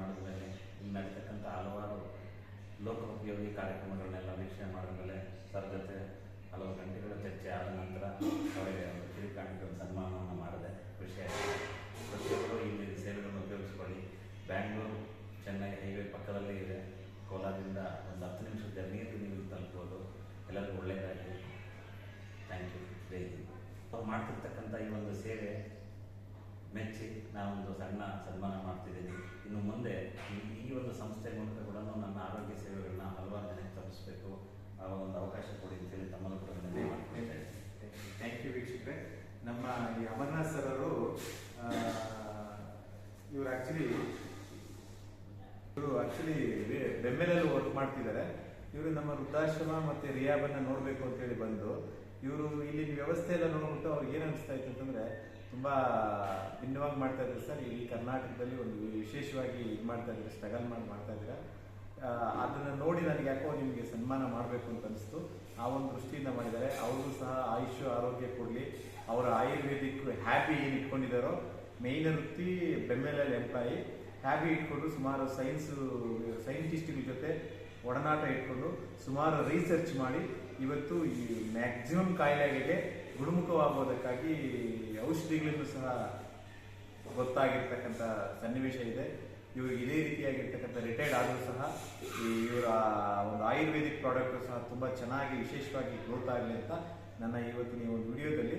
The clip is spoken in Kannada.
ಮಾಡಿದ್ಮೇಲೆ ಇಲ್ಲಿ ನಡೀತಕ್ಕಂಥ ಹಲವಾರು ಲೋಕೋಪಯೋಗಿ ಕಾರ್ಯಕ್ರಮಗಳನ್ನೆಲ್ಲ ವೀಕ್ಷಣೆ ಮಾಡಿದ್ಮೇಲೆ ಸರ್ ಜೊತೆ ಹಲವು ಗಂಟೆಗಳ ಚರ್ಚೆ ಆದ ನಂತರ ಅವರಿಗೆ ಸನ್ಮಾನವನ್ನು ಮಾಡಿದೆ. ಖುಷಿ ಆಯಿತು ಪ್ರತಿಯೊಬ್ಬರು ಇಲ್ಲಿ ಸೇವೆಗಳನ್ನು ಉಪಯೋಗಿಸ್ಕೊಳ್ಳಿ. ಬ್ಯಾಂಗ್ಳೂರು, ಚೆನ್ನೈ ಹೈವೇ ಪಕ್ಕದಲ್ಲೇ ಇದೆ. ಕೋಲಾರದಿಂದ ಒಂದು ಹತ್ತು ನಿಮಿಷದ ಜರ್ನಿಯಲ್ಲಿ ನೀವು ತಲುಪಬಹುದು. ಎಲ್ಲರಿಗೂ ಒಳ್ಳೆಯದಾಗಲಿ. Thank you. ಜೈ ಹಿಂದ್. ಅವ್ರು ಮಾಡ್ತಿರ್ತಕ್ಕಂಥ ಈ ಒಂದು ಸೇವೆ ಮೆಚ್ಚಿ ನಾವೊಂದು ಸಣ್ಣ ಸನ್ಮಾನ ಮಾಡ್ತಿದ್ದೀನಿ ಇನ್ನು ಮುಂದೆ ಈ ಈ ಒಂದು ಸಂಸ್ಥೆ ಮೂಲಕ ಕೂಡ ನನ್ನ ಆರೋಗ್ಯ ಸೇವೆಗಳನ್ನ ಹಲವಾರು ಜನಕ್ಕೆ ತಲುಪಿಸ್ಬೇಕು ಆ ಒಂದು ಅವಕಾಶ ಕೊಡಿ ಅಂತೇಳಿ ತಮ್ಮನ್ನು ಕೂಡ ವಿನಂತಿ ಮಾಡ್ಕೊಳ್ತಾ ಇದ್ದೀನಿ ಥ್ಯಾಂಕ್ ಯು ವೀಕ್ಷಕರೇ ನಮ್ಮ ಈ ಅಮರ್ನಾಥ್ ಸರ್ ಅವರು ಇವರು ಆಕ್ಚುಲಿ ಇವರು ಆಕ್ಚುಲಿ ಬೆಮ್ಮೆಲಲ್ಲಿ ವರ್ಕ್ ಮಾಡ್ತಿದ್ದಾರೆ. ಇವರು ನಮ್ಮ ವೃದ್ಧಾಶ್ರಮ ಮತ್ತೆ ರಿಯಾಬನ್ನ ನೋಡಬೇಕು ಅಂತೇಳಿ ಬಂದು ಇವರು ಇಲ್ಲಿ ವ್ಯವಸ್ಥೆ ಎಲ್ಲ ನೋಡ್ಬಿಟ್ಟು ಅವ್ರಿಗೆ ಏನು ಅನಿಸ್ತಾ ಇತ್ತು ಅಂತಂದ್ರೆ ತುಂಬಾ ಭಿನ್ನವಾಗಿ ಮಾಡ್ತಾ ಸರ್. ಇಲ್ಲಿ ಕರ್ನಾಟಕದಲ್ಲಿ ಒಂದು ವಿಶೇಷವಾಗಿ ಇದು ಮಾಡ್ತಾ ಇದ್ದಾರೆ ಸ್ಟ್ರಗಲ್ ಮಾಡಿ ಮಾಡ್ತಾ ಇದ್ದಾರೆ. ಆ, ಅದನ್ನ ನೋಡಿ ನನಗೆ ಯಾಕೋ ನಿಮಗೆ ಸನ್ಮಾನ ಮಾಡಬೇಕು ಅಂತ ಅನಿಸ್ತು. ಆ ಒಂದು ದೃಷ್ಟಿಯಿಂದ ಮಾಡಿದ್ದಾರೆ. ಅವರು ಸಹ ಆಯುಷ್ಯ ಆರೋಗ್ಯ ಕೊಡಲಿ. ಅವರ ಆಯುರ್ವೇದಿಕ್ ಹ್ಯಾಪಿ ಏನು ಇಟ್ಕೊಂಡಿದ್ದಾರೋ ಮೇಯ್ನ್ ವೃತ್ತಿ ಬೆಮ್ಮೆಲಲ್ಲಿ ಎಂಪ್ಲಾಯಿ ಹ್ಯಾಬಿ ಇಟ್ಕೊಂಡು ಸುಮಾರು ಸೈನ್ಸ್ ಸೈಂಟಿಸ್ಟ್ಗಳ ಜೊತೆ ಒಡನಾಟ ಇಟ್ಕೊಂಡು ಸುಮಾರು ರಿಸರ್ಚ್ ಮಾಡಿ, ಇವತ್ತು ಈ ಮ್ಯಾಕ್ಸಿಮಮ್ ಕಾಯಿಲೆಗಳಿಗೆ ಗುಣಮುಖವಾಗೋದಕ್ಕಾಗಿ ಔಷಧಿಗಳನ್ನು ಸಹ ಗೊತ್ತಾಗಿರ್ತಕ್ಕಂಥ ಸನ್ನಿವೇಶ ಇದೆ. ಇವ್ರಿಗೆ ಇದೇ ರೀತಿಯಾಗಿರ್ತಕ್ಕಂಥ ರಿಟೈರ್ಡ್ ಆದರೂ ಸಹ ಈ ಇವರ ಒಂದು ಆಯುರ್ವೇದಿಕ್ ಪ್ರಾಡಕ್ಟ್ ಸಹ ತುಂಬ ಚೆನ್ನಾಗಿ ವಿಶೇಷವಾಗಿ ಗ್ರೋತ್ ಆಗಲಿ ಅಂತ ನನ್ನ ಇವತ್ತಿನ ಒಂದು ವಿಡಿಯೋದಲ್ಲಿ